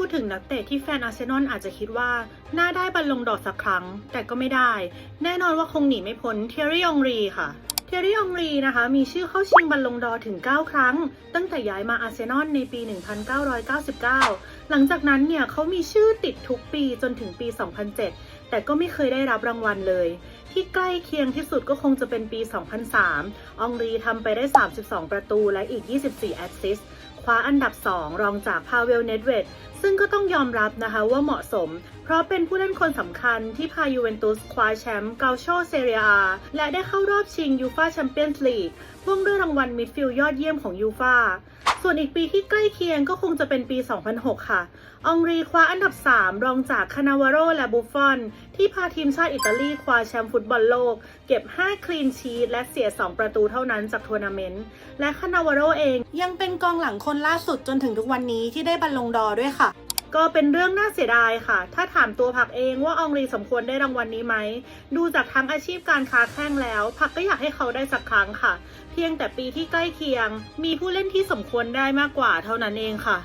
พูดถึงนักเตะที่แฟนอาร์เซนอลอาจจะคิดว่า น่าได้บอลลงดอร์สักครั้ง แต่ก็ไม่ได้ แน่นอนว่าคงหนีไม่พ้นเท r รี่องรีค่ะเท r รี่องรีนะคะมีชื่อเข้าชิงบอลลงดอถึง 9 ครั้ง ตั้งแต่ย้ายมาอาร์เซนอลในปี 1999 หลังจากนั้นเนี่ยเขามีชื่อติดทุกปีจนถึงปี 2007 แต่ก็ไม่เคยได้รับรางวัลเลย ที่ใกล้เคียงที่สุดก็คงจะเป็นปี 2003 องรีทำไปได้ 32 ประตูและอีก 24 แอสซิส ว้าอันดับ 2 รองจากพาเวลเนดเวดซึ่งก็ต้องยอมรับนะคะว่าเหมาะสม เพราะเป็นผู้เล่นคนสำคัญที่พายูเวนตุสคว้าแชมป์เกาโชเซเรียอาและได้เข้ารอบชิงยูฟาแชมเปี้ยนส์ลีกพ่วงด้วยรางวัลมิดฟิลด์ยอดเยี่ยมของยูฟาส่วนอีกปีที่ใกล้เคียงก็คงจะเป็นปี 2006 ค่ะ องรีคว้าอันดับ 3 รองจากคานาวาโรและบุฟฟอน ที่พาทีมชาติอิตาลีคว้าแชมป์ฟุตบอลโลก เก็บ 5 คลีนชีตและเสีย 2 ประตูเท่านั้นจากทัวร์นาเมนต์ และคานาวาโรเองยังเป็นกองหลังคนล่าสุดจนถึงทุกวันนี้ที่ได้บอลลงดอด้วยค่ะ ก็เป็นเรื่องน่าเสียดายค่ะ ถ้าถามตัวผักเองว่าอองรีสมควรได้รางวัลนี้ไหม ดูจากทั้งอาชีพการค้าแข้งแล้ว ผักก็อยากให้เขาได้สักครั้งค่ะ เพียงแต่ปีที่ใกล้เคียง มีผู้เล่นที่สมควรได้มากกว่าเท่านั้นเองค่ะ